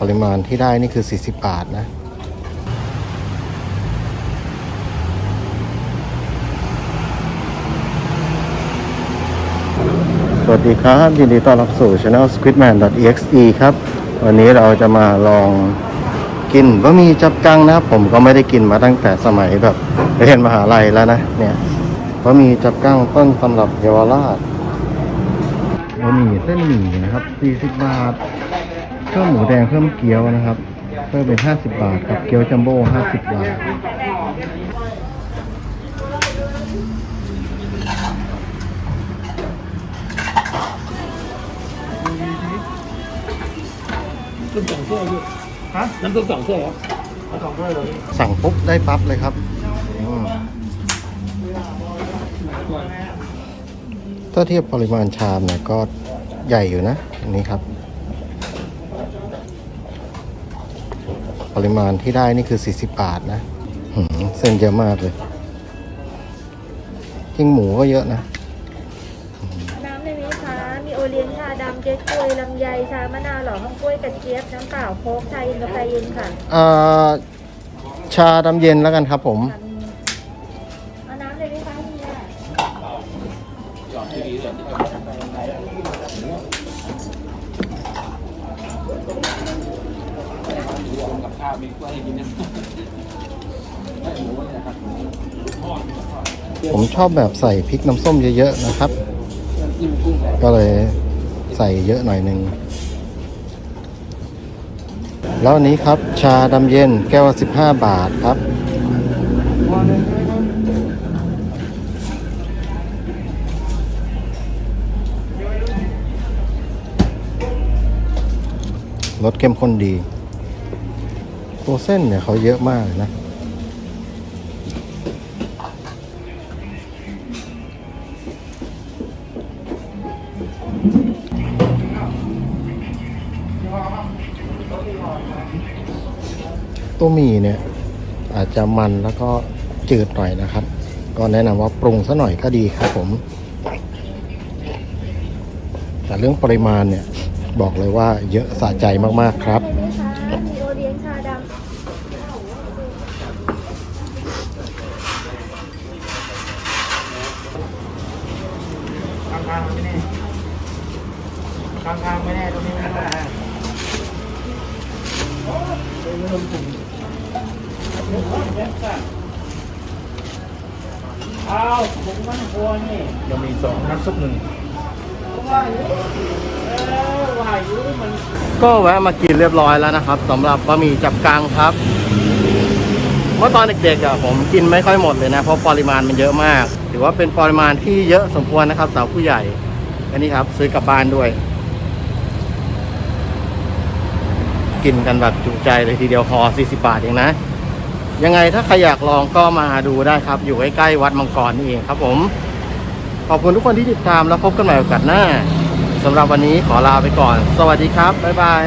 ปริมาณที่ได้นี่คือ 40 บาทนะ สวัสดีครับ ยินดีต้อนรับสู่ Channel squidman.exe ครับ วันนี้เราจะมาลองกินบะหมี่จับกังนะครับผมก็ไม่ได้กินมาตั้งแต่สมัยแบบเรียนมหาลัยแล้วนะเนี่ยบะหมี่จับกังต้นตำรับเยาวราชบะหมี่เส้นหมี่นะครับ 40 บาท พิ่มหมูแดงเพิ่มเกี๊ยวนะครับ เพิ่มเป็น50บาทกับเกี๊ยวจัมโบ้50บาทซุปสองถ้วยพี่ฮะน้ำซุปสองถ้วยครับเอาสองถ้วยเลยสั่งปุ๊บได้ปั๊บเลยครับอืมถ้าเทียบปริมาณชามเนี่ยก็ใหญ่อยู่นะอันนี้ครับ ปริมาณที่ได้นี่คือ 40 บาทนะหืมเส้นเยอะมากเลยยิ่งหมูก็เยอะนะ น้ำในนี้คะมีโอเลี้ยงชาดำเก๊กฮวยลำไยชามะนาวหล่อข้าวกล้วยกระเจี๊ยบน้ำเปล่าโค้กชาเย็นกาแฟเย็นค่ะเอ่อชาดำเย็นแล้วกันครับผมเอา ผมชอบแบบใส่พริกน้ำส้มเยอะๆนะครับก็เลยใส่เยอะหน่อยหนึ่งแล้วอันนี้ครับชาดำเย็นแก้วละ15บาทครับรสเข้มข้นดี ตัวเส้นเนี่ยเขาเยอะมากเลยนะตัวหมี่เนี่ยอาจจะมันแล้วก็จืดหน่อยนะครับ ก็แนะนำว่าปรุงซะหน่อยก็ดีครับผม แต่เรื่องปริมาณเนี่ยบอกเลยว่าเยอะสะใจมากๆครับ ในนี้คะ มีโอเลี้ยงชาดำ ข้างทางไม่แน่ ข้างทางไม่แน่ตรงนี้ไม่แน่เอาผมมันกลัวนี่ยังมีสองน้ำซุปหนึ่งก็แวะมากินเรียบร้อยแล้วนะครับสำหรับบะหมี่จับกังครับ เมื่อตอนเด็กๆอะผมกินไม่ค่อยหมดเลยนะ เพราะปริมาณมันเยอะมาก ถือว่าเป็นปริมาณที่เยอะสมควรนะครับสำหรับผู้ใหญ่อันนี้ครับ ซื้อกลับบ้านด้วย กินกันแบบจุใจเลยทีเดียวพอ40 บาทเองนะ ยังไงถ้าใครอยากลองก็มาดูได้ครับ อยู่ใกล้ๆวัดมังกรนี่เองครับผม ขอบคุณทุกคนที่ติดตามแล้วพบกันใหม่โอกาสหน้าสำหรับวันนี้ขอลาไปก่อน สวัสดีครับ บ๊ายบาย